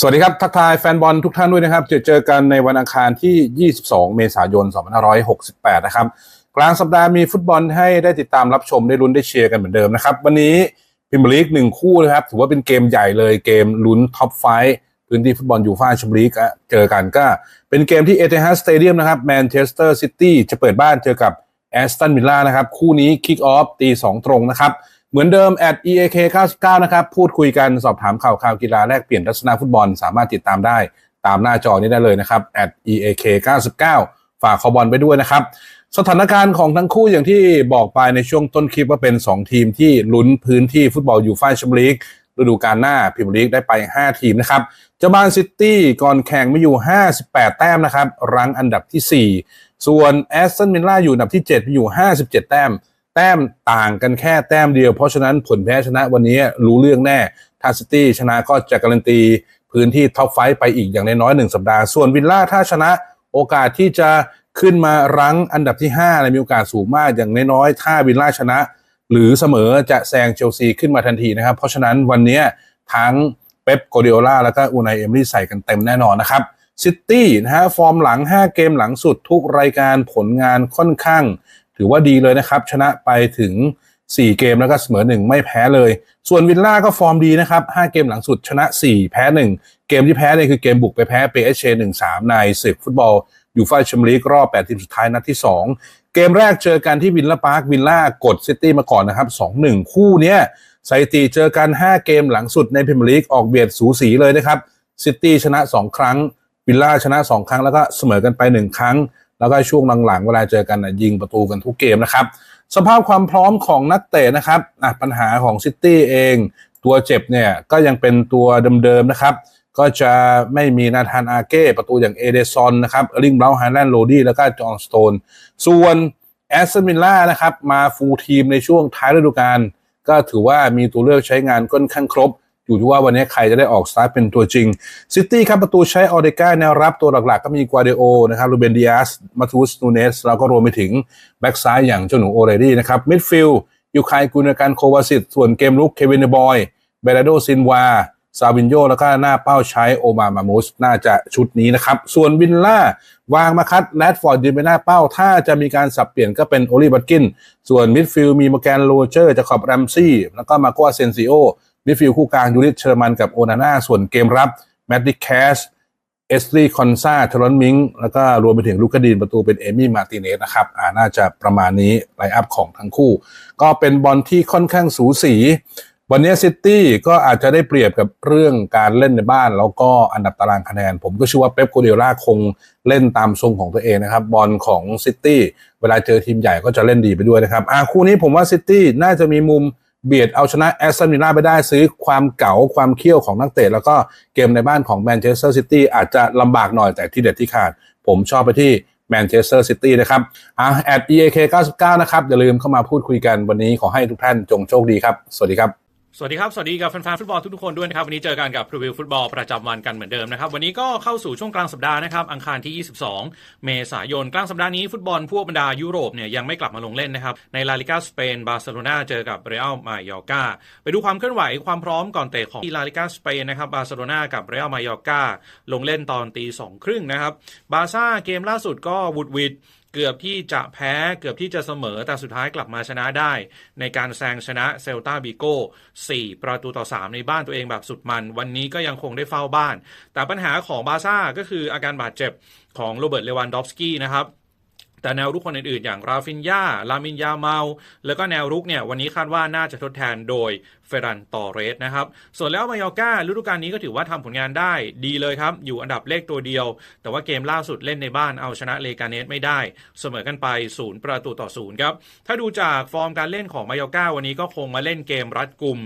สวัสดีครับ ทักทายแฟนบอลทุกท่านด้วยนะครับจอเจอกันในวันอังคารที่ 22 เมษายน 2568 นะครับ กลางสัปดาห์มีฟุตบอลให้ได้ติดตามรับชมได้ลุ้นได้เชียร์กันเหมือนเดิมนะครับ วันนี้พิมพ์ลีกหนึ่งคู่นะครับ ถือว่าเป็นเกมใหญ่เลยเกมลุ้นท็อปไฟพื้นที่ฟุตบอลยูฟ่าแชมเปี้ยนลีกเจอกันก็ เป็นเกมที่เอเ h ฮัสสเตเดียมนะครับแมนเชสเตอร์ซิตี้จะเปิดบ้านเจอกับแอสตันวิลล่านะครับคู่นี้คิกออฟตีสองตรงนะครับ เหมือนเดิม at eak 99นะครับ พูดคุยกันสอบถามข่าวข่าวกีฬาแลกเปลี่ยนทัศนฟุตบอล สามารถติดตามได้ตามหน้าจอนี้ได้เลยนะครับ at eak 99ฝากคอบอลไปด้วยนะครับ สถานการณ์ของทั้งคู่อย่างที่บอกไปในช่วงต้นคลิปว่าเป็น 2 ทีมที่ลุ้นพื้นที่ฟุตบอลยูฟ่าแชมเปี้ยนลีกฤดูกาลหน้าพรีเมียร์ลีกได้ไป 5 ทีมนะครับเจ้าบ้านซิตี้ก่อนแข่งไม่อยู่ 58 แต้มนะครับ รั้งอันดับที่ 4 ส่วนแอสตันวิลล่าอยู่อันดับที่7มีอยู่ 57 แต้ม แต้มต่างกันแค่แต้มเดียว เพราะฉะนั้นผลแพ้ชนะวันนี้รู้เรื่องแน่ถ้าซิตี้ชนะก็จะการันตีพื้นที่ท็อปไฟไปอีกอย่างน้อยหนึ่งสัปดาห์ ส่วนวิลล่าถ้าชนะโอกาสที่จะขึ้นมารั้งอันดับที่5เลยมีโอกาสสูงมากอย่างน้อยๆ ถ้าวิลล่าชนะ หรือเสมอจะแซงเชลซีขึ้นมาทันทีนะครับ เพราะฉะนั้นวันนี้ทั้งเป๊ปโกเดโอลาแล้วก็อูนายเอมรี่ใส่กันเต็มแน่นอนนะครับซิตี้นะฮะฟอร์มหลัง 5 เกมหลังสุดทุกรายการผลงานค่อนข้าง ถือว่าดีเลยนะครับ ชนะไปถึง 4 เกมแล้วก็เสมอ 1 ไม่แพ้เลย ส่วนวิลล่าก็ฟอร์มดีนะครับ 5 เกมหลังสุดชนะ 4 แพ้ 1 เกมที่แพ้เนี่ยคือเกมบุกไปแพ้เปเอเช1-3ในศึกฟุตบอลยูฟ่าแชมเปี้ยนลีกรอบ 8 ทีมสุดท้ายนัดที่ 2 เกมแรกเจอกันที่วิลล่าพาร์ควิลล่ากดซิตี้มาก่อนนะครับ2-1 คู่เนี้ยสถิติเจอกัน 5 เกมหลังสุดในพรีเมียร์ลีกออกเบียดสูสีเลยนะครับซิตี้ชนะ 2 ครั้งวิลล่าชนะ 2 ครั้งแล้วก็เสมอกันไป 1 ครั้ง แล้วก็ช่วงหลังๆเวลาเจอกันนะยิงประตูกันทุกเกมนะครับ สภาพความพร้อมของนักเตะนะครับอะปัญหาของซิตี้เอง ตัวเจ็บเนี่ยก็ยังเป็นตัวเดิมๆนะครับ ก็จะไม่มีนาธานอาเก้ประตูอย่างเอเดซอนนะครับลิงเบลไฮแลนโรดี้แล้วก็จอห์นสโตน ส่วนแอสตันวิลล่านะครับมาฟูลทีมในช่วงท้ายฤดูกาลก็ถือว่ามีตัวเลือกใช้งานค่อนข้างครบ อยู่ที่ว่าวันนี้ใครจะได้ออกสตาร์ทเป็นตัวจริงซิตี้ครับประตูใช้ออเดก้าแนวรับตัวหลักๆ ก็มีกวาเดโอนะครับลูเบนดิอาสมาทูสนูเนสแล้วก็รวมไปถึงแบ็กซ้ายอย่างเจ้าหนูโอเรดี้นะครับมิดฟิลด์ยูคายกุนการโควาสิตส่วนเกมลุกเควินบอยเบรโดซินวาซาวินโยแล้วก็หน้าเป้าใช้โอมามามูสน่าจะชุดนี้นะครับ ส่วนวินล่าวางมาคัดแรดฟอร์ดยืนไปหน้าเป้า ถ้าจะมีการสับเปลี่ยนก็เป็นโอลีบัตกิน ส่วนมิดฟิลด์มีมาแกนโรเจอร์จะขอบแรมซี่ แล้วก็มาโกอาเซนซิโอ มิดฟิลด์คู่กลางยูริสเชอร์มันกับโอนาน่าส่วนเกมรับแมดดิแคสเอสลีคอนซาเทรอนมิงแล้วก็รวมไปถึงลูกาดีนประตูเป็นเอมี่มาร์ติเนสนะครับอ่าน่าจะประมาณนี้ไลน์อัพของทั้งคู่ ก็เป็นบอลที่ค่อนข้างสูสี วันนี้ซิตี้ก็อาจจะได้เปรียบกับเรื่องการเล่นในบ้าน แล้วก็อันดับตารางคะแนน ผมก็เชื่อว่าเป๊ปโกเดล่าคงเล่นตามทรงของตัวเองนะครับ บอลของซิตี้เวลาเจอทีมใหญ่ก็จะเล่นดีไปด้วยนะครับอ่าคู่นี้ผมว่าซิตี้น่าจะมีมุม เบียดเอาชนะแอสตันวิลล่าไปได้ซื้อความเก๋าความเขี้ยวของนักเตะ แล้วก็เกมในบ้านของแมนเชสเตอร์ซิตี้อาจจะลำบากหน่อยแต่ที่เด็ดที่ขาด ผมชอบไปที่แมนเชสเตอร์ซิตี้นะครับอ่าแอด EAK 99 นะครับ อย่าลืมเข้ามาพูดคุยกันวันนี้ขอให้ทุกท่านจงโชคดีครับ สวัสดีครับ สวัสดีครับ สวัสดีกับแฟนๆฟุตบอลทุกๆคนด้วยนะครับ วันนี้เจอกันกับพรีวิวฟุตบอลประจำวันกันเหมือนเดิมนะครับ วันนี้ก็เข้าสู่ช่วงกลางสัปดาห์นะครับ อังคารที่ 22 เมษายน กลางสัปดาห์นี้ฟุตบอลพวกบรรดายุโรปเนี่ยยังไม่กลับมาลงเล่นนะครับ ในลาลิกาสเปนบาร์เซโลนาเจอกับเรอัลมายอร์กาไปดูความเคลื่อนไหวความพร้อมก่อนเตะของที่ลาลิกาสเปนนะครับบาร์เซโลนากับเรอัลมายอร์กาลงเล่นตอนตีสองครึ่งนะครับบาร์ซ่าเกมล่าสุดก็วุดวิดเกือบที่จะแพ้เกือบที่จะเสมอแต่สุดท้ายกลับมาชนะได้ ในการแซงชนะเซลตาบิโก้4ประตูต่อ 3 ในบ้านตัวเองแบบสุดมัน วันนี้ก็ยังคงได้เฝ้าบ้าน แต่ปัญหาของบาซ่าก็คืออาการบาดเจ็บของโรเบิร์ตเลวันดอฟสกี้นะครับ แต่แนวรุกคนอื่นๆ อย่างราฟินยาลามินยาเมา แล้วก็แนวรุกเนี่ย วันนี้คาดว่าน่าจะทดแทนโดยเฟรันตอเรสนะครับ ส่วนแล้วมายอกาฤดูกาลนี้ก็ถือว่าทำผลงานได้ดีเลยครับ อยู่อันดับเลขตัวเดียว แต่ว่าเกมล่าสุดเล่นในบ้านเอาชนะเลกาเนสไม่ได้ เสมอกันไปศูนย์ประตูต่อศูนย์ครับ ถ้าดูจากฟอร์มการเล่นของมายอกาวันนี้ก็คงมาเล่นเกมรัดกุม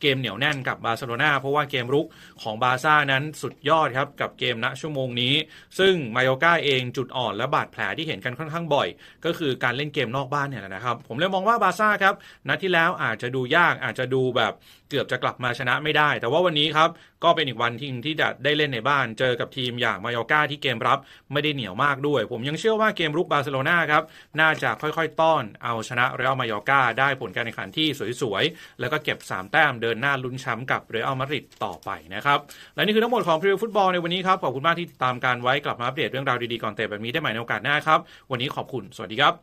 เกมเหนียวแน่นกับบาร์เซโลนาเพราะว่าเกมรุกของบาซ่านั้นสุดยอดครับกับเกมณชั่วโมงนี้ ซึ่งมายอกาเองจุดอ่อนและบาดแผลที่เห็นกันค่อนข้างบ่อย ก็คือการเล่นเกมนอกบ้านเนี่ยนะครับ ผมเลยมองว่าบาร์ซ่าครับนัดที่แล้วอาจจะดูยากอาจจะดูแบบเกือบจะกลับมาชนะไม่ได้ แต่ว่าวันนี้ครับ ก็เป็นอีกวันที่ที่จะได้เล่นในบ้าน เจอกับทีมอย่างมายอร์กาที่เกมรับไม่ได้เหนียวมากด้วย ผมยังเชื่อว่าเกมรุกบาร์เซโลนาครับน่าจะค่อยๆ ต้อนเอาชนะเรอัลมายอร์กาได้ผลการแข่งขันที่สวยๆ แล้วก็เก็บ 3 แต้มเดินหน้าลุ้นแชมป์กับเรอัลมาดริดต่อไปนะครับและนี่คือทั้งหมดของพรีวิวฟุตบอลในวันนี้ครับขอบคุณมากที่ติดตามการไว้กลับมาอัปเดตเรื่องราวดีๆก่อนเตะแบบนี้ได้ใหม่ในโอกาสหน้าครับวันนี้ขอบคุณสวัสดีครับ